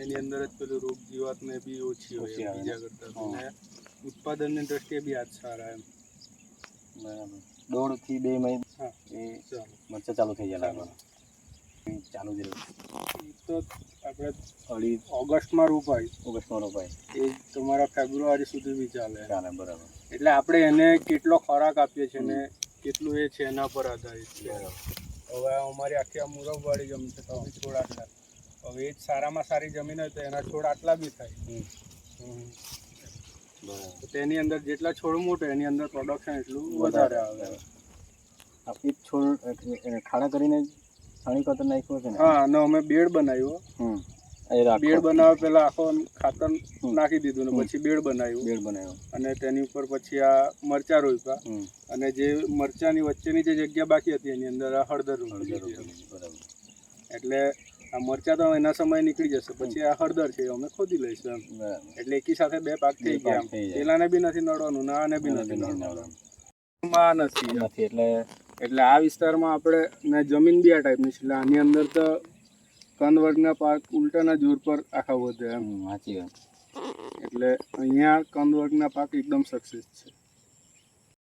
એની અંદર જ પેલું રોગ જીવાત ને બી ઓછી હોય બીજા કરતા. અને ઉત્પાદનની દ્રષ્ટિએ બી આજ સારા એમ. બરાબર. દોઢથી બે મહિના એ મરચા ચાલુ થઈ જાય ચાલુ. ચાલુ જ રહ્યું તો આપણે અઢી ઓગસ્ટમાં રોપાય ઓગસ્ટમાં રોપાય એ તમારા ફેબ્રુઆરી સુધી બી ચાલે. ચાલે બરાબર. એટલે આપણે એને કેટલો ખોરાક આપીએ છીએ ને કેટલું એ છે એના પર આધારિત છે. હવે અમારી આખી આ મુરબવાળી જમીન છે તો થોડા હવે એ જ સારામાં સારી જમીન હોય તો એના છોડ આટલા બી થાય. તેની અંદર જેટલા છોડ મોટો એની અંદર પ્રોડક્શન એટલું વધારે આવે. આપી છોડ ખાડા કરીને છાણી ખાતર નાખ્યું છે હા અને અમે બેડ બનાવ્યો. બેડ બનાવવા પહેલા આખો ખાતર નાખી દીધું ને પછી બેડ બનાવ્યું. બેડ બનાવ્યો. અને તેની ઉપર પછી આ મરચા રોપ્યા. અને જે મરચાની વચ્ચેની જે જગ્યા બાકી હતી એની અંદર આ હળદર હળદર બરાબર. એટલે આ મરચા તો એના સમય નીકળી જશે. પછી આ હળદર છે અમે ખોદી લઈશું એમ. એટલે એકી સાથે બે પાક થઈ ગયા. પેલાને બી નથી નડવાનું ના આને બી નથી નડવાનું. નથી. નથી એટલે એટલે આ વિસ્તારમાં આપણે ને જમીન બી આ ટાઈપની છે. એટલે આની અંદર તો કંદ વર્ગના પાક ઉલટાના જોર પર આખા વધે એમ. સાચી વાત. એટલે અહીંયા કંદ વર્ગના પાક એકદમ સક્સેસ છે.